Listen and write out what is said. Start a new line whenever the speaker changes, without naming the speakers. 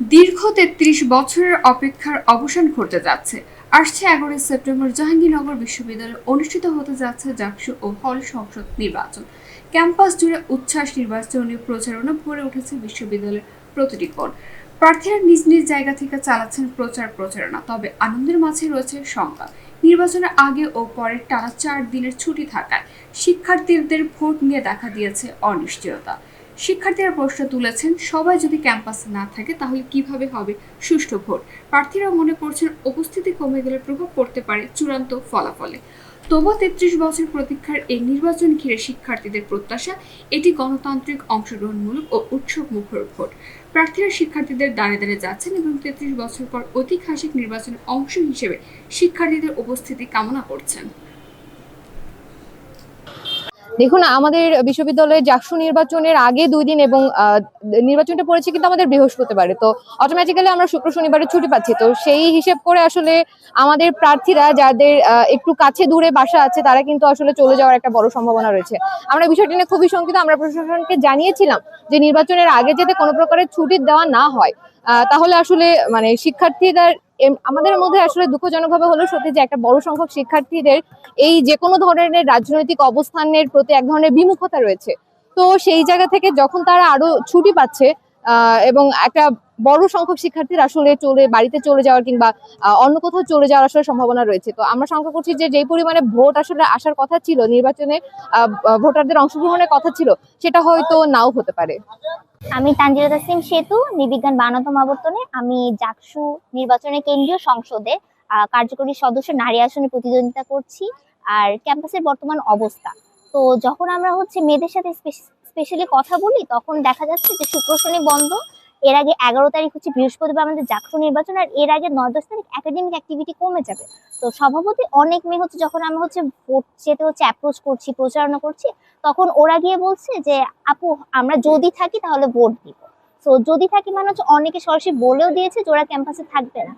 দীর্ঘ তেত্রিশ বছরের অপেক্ষার অবসান ঘটতে যাচ্ছে। আসছে এগারোই সেপ্টেম্বর জাহাঙ্গীরনগর বিশ্ববিদ্যালয়ে অনুষ্ঠিত হতে যাচ্ছে জাকসু ও হল সংসদ নির্বাচন। ক্যাম্পাস জুড়ে উচ্ছ্বাস, নির্বাচনী প্রচারণা ভরে উঠেছে বিশ্ববিদ্যালয়ের প্রতিটি কোণ। প্রার্থীরা নিজ নিজ জায়গা থেকে চালাচ্ছেন প্রচার প্রচারণা, তবে আনন্দের মাঝে রয়েছে শঙ্কা নির্বাচনের আগে ও পরে টানা চার দিনের ছুটি থাকায় শিক্ষার্থীদের ভোট নিয়ে দেখা দিয়েছে অনিশ্চয়তা। শিক্ষার্থীরা প্রশ্ন তুলেছেন, সবাই যদি ক্যাম্পাসে না থাকে তাহলে কীভাবে হবে? সুষ্ঠু ভোট। প্রার্থীরা মনে করছেন, উপস্থিতি কমে গেলে প্রভাব পড়তে পারে চূড়ান্ত ফলাফলে। তবু তেত্রিশ বছর প্রতীক্ষার এই নির্বাচন ঘিরে শিক্ষার্থীদের প্রত্যাশা, এটি গণতান্ত্রিক অংশগ্রহণমূলক ও উৎসব মুখর ভোট। প্রার্থীরা শিক্ষার্থীদের দাঁড়ে দাঁড়িয়ে যাচ্ছেন এবং তেত্রিশ বছর পর ঐতিহাসিক নির্বাচনের অংশ হিসেবে শিক্ষার্থীদের উপস্থিতি কামনা করছেন।
দেখুন, আমাদের বিশ্ববিদ্যালয়ে জাকসু নির্বাচনের আগে দুই দিন এবং নির্বাচনটা পড়েছে কিন্তু আমাদের বৃহস্পতিবারে। তো অটোমেটিক্যালি আমরা শুক্র শনিবারে ছুটি পাচ্ছি। তো সেই হিসেব করে আসলে আমাদের প্রার্থীরা যাদের একটু কাছে দূরে বাসা আছে, তারা কিন্তু আসলে চলে যাওয়ার একটা বড় সম্ভাবনা রয়েছে। আমরা বিষয়টি নিয়ে খুবই শঙ্কিত। আমরা প্রশাসনকে জানিয়েছিলাম যে নির্বাচনের আগে যাতে কোনো প্রকারের ছুটি দেওয়া না হয়। তাহলে আসলে মানে শিক্ষার্থীদের আমাদের মধ্যে আসলে দুঃখজনকভাবে হলো সত্যি যে একটা বড় সংখ্যক শিক্ষার্থীদের এই যে কোনো ধরনের রাজনৈতিক অবস্থানের প্রতি এক ধরনের বিমুখতা রয়েছে। তো সেই জায়গা থেকে যখন তারা আরও ছুটি পাচ্ছে এবং একটা বড় সংখ্যক শিক্ষার্থীর আসলে চলে, বাড়িতে চলে যাওয়ার কিংবা অন্য কোথাও চলে যাওয়ার আসলে সম্ভাবনা রয়েছে। তো আমরা শঙ্কা করছি যে, যেই পরিমাণে ভোট আসলে আসার কথা ছিল, নির্বাচনে ভোটারদের অংশগ্রহণের কথা ছিল, সেটা হয়তো নাও হতে পারে।
আমি তানজিরা তাসিম সেতু নিবিজ্ঞান বানতম আবর্তনে, আমি জাকসু নির্বাচনের কেন্দ্রীয় সংসদে কার্যকরী সদস্য নারী আসনে প্রতিদ্বন্দ্বিতা করছি। আর ক্যাম্পাসের বর্তমান অবস্থা। তো যখন আমরা হচ্ছে মেয়েদের সাথে স্পেশালি কথা বলি, তখন দেখা যাচ্ছে যে শুক্র শনি বন্ধ। এর আগে এগারো তারিখ হচ্ছে বৃহস্পতিবার আমাদের জাকসু নির্বাচন আর এর আগে নয় দশ তারিখ একাডেমিক অ্যাক্টিভিটি কমে যাবে। তো সভাপতি অনেক মেয়ে হচ্ছে যখন আমরা হচ্ছে ভোট যেতে হচ্ছে অ্যাপ্রোচ করছি, প্রচারণা করছি, তখন ওরা গিয়ে বলছে যে, আপু, আমরা যদি থাকি তাহলে ভোট দিব। তো যদি থাকি মানে হচ্ছে অনেকে সরাসরি বলেও দিয়েছে যে ওরা ক্যাম্পাসে থাকবে না।